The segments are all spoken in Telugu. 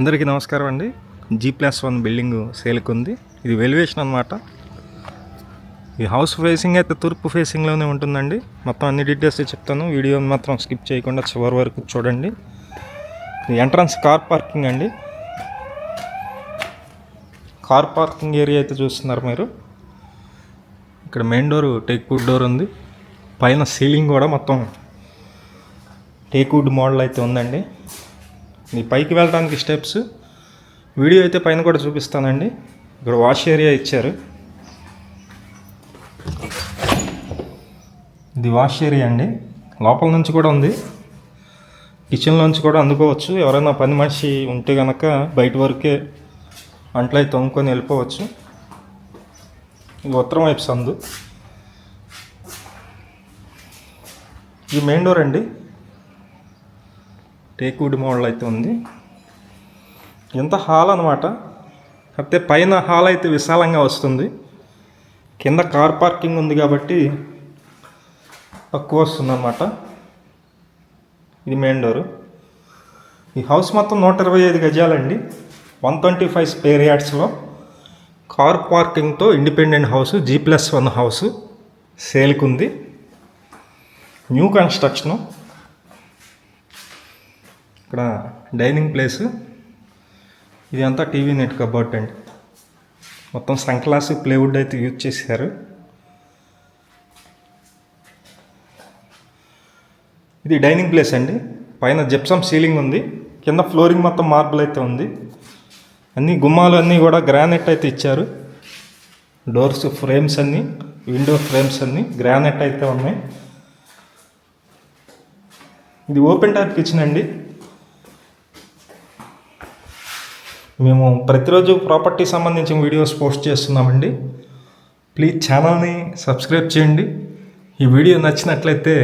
అందరికీ నమస్కారం అండి. జీ ప్లస్ వన్ బిల్డింగ్ సేల్కి ఉంది. ఇది వెలివేషన్ అనమాట ఈ హౌస్ ఫేసింగ్ అయితే తూర్పు ఫేసింగ్లోనే ఉంటుందండి. మొత్తం అన్ని డీటెయిల్స్ చెప్తాను. వీడియో మాత్రం స్కిప్ చేయకుండా చివరి వరకు చూడండి. ఇది ఎంట్రన్స్ కార్ పార్కింగ్ అండి. కార్ పార్కింగ్ ఏరియా అయితే చూస్తున్నారు మీరు. ఇక్కడ మెయిన్ డోర్ టేక్వుడ్ డోర్ ఉంది. పైన సీలింగ్ కూడా మొత్తం టేక్వుడ్ మోడల్ అయితే ఉందండి. నీ పైకి వెళ్ళడానికి స్టెప్స్. వీడియో అయితే పైన కూడా చూపిస్తానండి. ఇక్కడ వాష్ ఏరియా ఇచ్చారు. ఇది వాష్ ఏరియా అండి. లోపల నుంచి కూడా ఉంది. కిచెన్లోంచి కూడా అందుకోవచ్చు. ఎవరైనా పని మనిషి ఉంటే కనుక బయట వరకే అంట్లయి తొమ్ముకొని వెళ్ళిపోవచ్చు. ఇది ఉత్తరం వైపు సందు. ఇది మెయిన్ డోర్ అండి. టేక్వుడ్ మోడల్ అయితే ఉంది. ఎంత హాల్ అనమాట అయితే పైన హాల్ అయితే విశాలంగా వస్తుంది. కింద కార్ పార్కింగ్ ఉంది కాబట్టి తక్కువ వస్తుంది అనమాట ఇది మెయిన్ డోరు. ఈ హౌస్ మొత్తం నూట ఇరవై ఐదు గజాలండి. వన్ ట్వంటీ ఫైవ్ స్పేర్ యార్డ్స్లో. Car పార్కింగ్తో independent house G plus one house సేల్కి ఉంది న్యూ కన్స్ట్రక్షను. ఇక్కడ డైనింగ్ ప్లేస్. ఇది అంతా టీవీ నెట్ కబోర్డ్ అండి. మొత్తం సంక్లాస్ ప్లేవుడ్ అయితే యూజ్ చేశారు. ఇది డైనింగ్ ప్లేస్ అండి. పైన జిప్సమ్ సీలింగ్ ఉంది. కింద ఫ్లోరింగ్ మొత్తం మార్బుల్ అయితే ఉంది. అన్ని గుమ్మాలు అన్నీ కూడా గ్రానైట్ అయితే ఇచ్చారు. డోర్స్ ఫ్రేమ్స్ అన్నీ విండో ఫ్రేమ్స్ అన్నీ గ్రానైట్ అయితే ఉన్నాయి. ఇది ఓపెన్ టైప్ కిచెన్ అండి. మేము ప్రతిరోజు ప్రాపర్టీ సంబంధించిన వీడియోస్ పోస్ట్ చేస్తున్నామండి. ప్లీజ్ ఛానల్ని సబ్స్క్రైబ్ చేయండి. ఈ వీడియో నచ్చినట్లయితే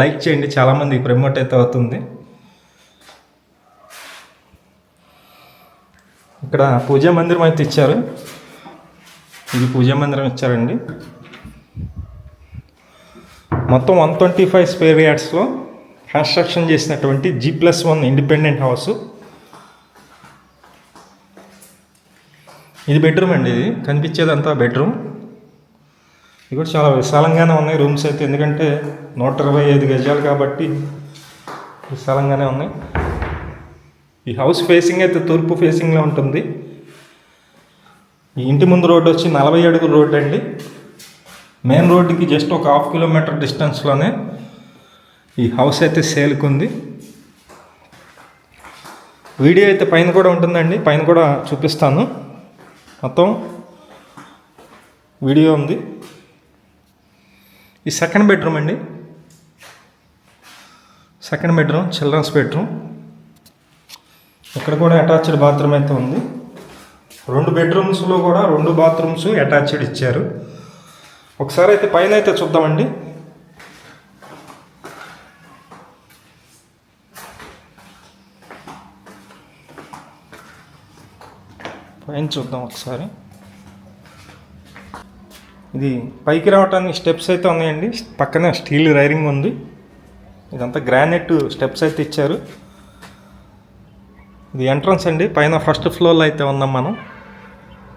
లైక్ చేయండి. చాలామంది ప్రమోట్ అయితే అవుతుంది. ఇక్కడ పూజా మందిరం అయితే ఇచ్చారు. ఇది పూజా మందిరం ఇచ్చారండి. మొత్తం వన్ ట్వంటీ ఫైవ్ స్క్వేర్ యార్డ్స్లో కన్స్ట్రక్షన్ చేసినటువంటి G plus one independent house ఇది బెడ్రూమ్ అండి ఇది. కనిపించేదంతా బెడ్రూమ్ ఇది కూడా చాలా విశాలంగానే ఉన్నాయి రూమ్స్ అయితే. ఎందుకంటే నూట ఇరవై ఐదు గజాలు కాబట్టి విశాలంగానే ఉన్నాయి. ఈ హౌస్ ఫేసింగ్ అయితే తూర్పు ఫేసింగ్లో ఉంటుంది. ఈ ఇంటి ముందు రోడ్డు వచ్చి నలభై అడుగుల రోడ్డు అండి. మెయిన్ రోడ్డుకి జస్ట్ ఒక హాఫ్ కిలోమీటర్ డిస్టెన్స్లోనే ఈ హౌస్ అయితే సేల్కి ఉంది. వీడియో అయితే పైన కూడా ఉంటుందండి. పైన కూడా చూపిస్తాను. మొత్తం వీడియో ఉంది. ఈ సెకండ్ బెడ్రూమ్ అండి. Second bedroom children's bedroom. ఇక్కడ కూడా అటాచ్డ్ బాత్రూమ్ అయితే ఉంది. రెండు బెడ్రూమ్స్లో కూడా రెండు బాత్రూమ్స్ అటాచ్డ్ ఇచ్చారు. ఒకసారి అయితే పైన అయితే చూద్దామండి. పైన చూద్దాం ఒకసారి. ఇది పైకి రావడానికి స్టెప్స్ అయితే ఉన్నాయండి. పక్కనే స్టీల్ రైరింగ్ ఉంది. ఇదంతా గ్రానైట్ స్టెప్స్ అయితే ఇచ్చారు. ఇది ఎంట్రన్స్ అండి. పైన ఫస్ట్ ఫ్లోర్లో అయితే ఉన్నాం మనం.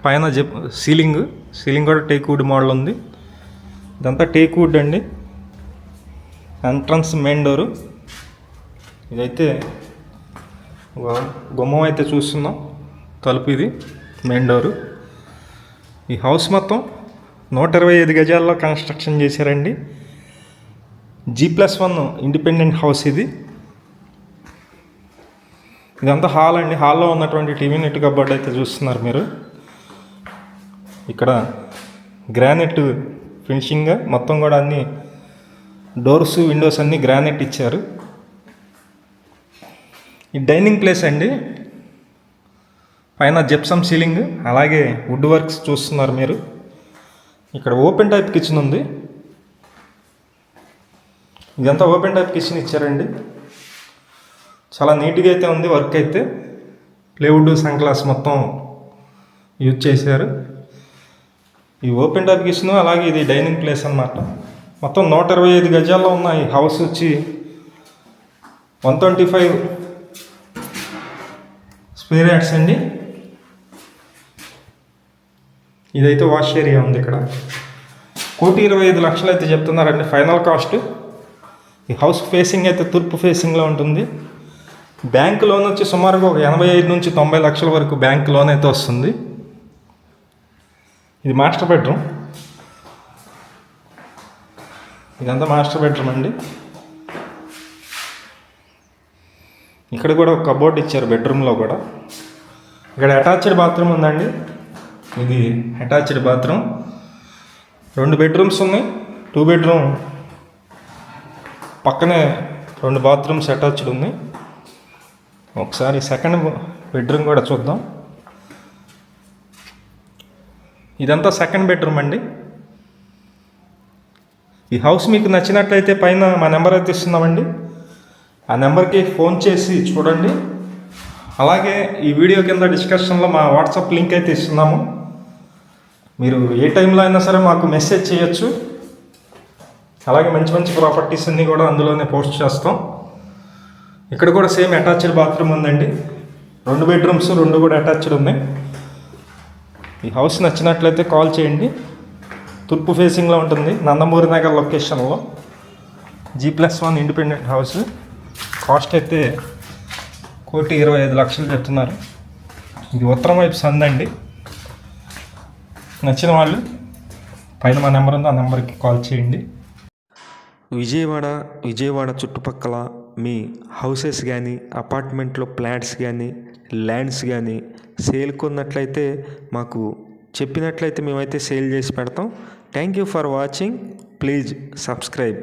పైన జిప్ సీలింగ్. సీలింగ్ కూడా టేక్వుడ్ మోడల్ ఉంది. ఇదంతా టేక్వుడ్ అండి. Entrance main door. ఇదైతే గుమ్మం అయితే చూస్తున్నాం. తలుపు ఇది. మెయిన్ డోరు ఈ హౌస్ మొత్తం నూట ఇరవై ఐదు గజాల్లో కన్స్ట్రక్షన్ చేశారండి. G plus one independent house ఇది. ఇదంతా హాల్ అండి. హాల్లో ఉన్నటువంటి టీవీ నెట్ కబోర్డ్ అయితే చూస్తున్నారు మీరు. ఇక్కడ గ్రానైట్ ఫినిషింగ్ మొత్తం కూడా అన్ని డోర్స్ విండోస్ అన్నీ గ్రానైట్ ఇచ్చారు. ఈ డైనింగ్ ప్లేస్ అండి. పైన జెప్సమ్ సీలింగ్ అలాగే వుడ్ వర్క్స్ చూస్తున్నారు మీరు. ఇక్కడ ఓపెన్ టైప్ కిచెన్ ఉంది. ఇదంతా ఓపెన్ టైప్ కిచెన్ ఇచ్చారండి. చాలా నీట్గా అయితే ఉంది వర్క్ అయితే. ప్లేవుడ్ సన్ గ్లాస్ మొత్తం యూజ్ చేశారు. ఈ ఓపెన్ టైప్ కిచెన్ అలాగే ఇది డైనింగ్ ప్లేస్ అన్నమాట. మొత్తం నూట ఇరవై ఐదు గజాల్లో ఉన్న ఈ హౌస్ వచ్చి one twenty five square yards అండి. ఇదైతే వాష్ ఏరియా ఉంది ఇక్కడ. కోటి ఇరవై ఐదు లక్షలు అయితే చెప్తున్నారండి. ఫైనల్ కాస్ట్ ఈ హౌస్ ఫేసింగ్ అయితే తూర్పు ఫేసింగ్లో ఉంటుంది. బ్యాంక్ లోన్ వచ్చి సుమారుగా ఒక ఎనభై ఐదు నుంచి తొంభై లక్షల వరకు బ్యాంక్ లోన్ అయితే వస్తుంది. ఇది మాస్టర్ బెడ్రూమ్ ఇదంతా మాస్టర్ బెడ్రూమ్ అండి. ఇక్కడ కూడా ఒక కబోర్డ్ ఇచ్చారు బెడ్రూమ్లో కూడా. ఇక్కడ అటాచ్డ్ బాత్రూమ్ ఉందండి. ఇది అటాచ్డ్ బాత్రూమ్. రెండు బెడ్రూమ్స్ ఉన్నాయి. Two bedroom. పక్కనే రెండు బాత్రూమ్స్ అటాచ్డ్ ఉన్నాయి. ఒకసారి సెకండ్ బెడ్రూమ్ కూడా చూద్దాం. ఇదంతా సెకండ్ బెడ్రూమ్ అండి. ఈ హౌస్ మీకు నచ్చినట్లయితే పైన మా నెంబర్ అయితే ఇస్తున్నామండి. ఆ నెంబర్కి ఫోన్ చేసి చూడండి. అలాగే ఈ వీడియో కింద డిస్కషన్లో మా వాట్సాప్ లింక్ అయితే ఇస్తున్నాము. మీరు ఏ టైంలో అయినా సరే మాకు మెసేజ్ చేయొచ్చు. అలాగే మంచి మంచి ప్రాపర్టీస్ అన్నీ కూడా అందులోనే పోస్ట్ చేస్తాం. ఇక్కడ కూడా సేమ్ అటాచ్డ్ బాత్రూమ్ ఉందండి. రెండు బెడ్రూమ్స్ రెండు కూడా అటాచ్డ్ ఉన్నాయి. ఈ హౌస్ నచ్చినట్లయితే కాల్ చేయండి. తూర్పు ఫేసింగ్లో ఉంటుంది. నందమూరి నగర్ లొకేషన్లో G plus one independent house cost అయితే కోటి ఇరవై ఐదు లక్షలు చెప్తున్నారు. ఇది ఉత్తరం వైపు సందండి. నచ్చిన వాళ్ళు పైన మా నెంబర్ ఉందో ఆ నెంబర్కి కాల్ చేయండి. విజయవాడ విజయవాడ చుట్టుపక్కల మీ హౌసెస్ కానీ అపార్ట్మెంట్లో ఫ్లాట్స్ కానీ ల్యాండ్స్ కానీ సేల్కున్నట్లయితే మాకు చెప్పినట్లయితే మేమైతే సేల్ చేసి పెడతాం. Thank you for watching. Please subscribe.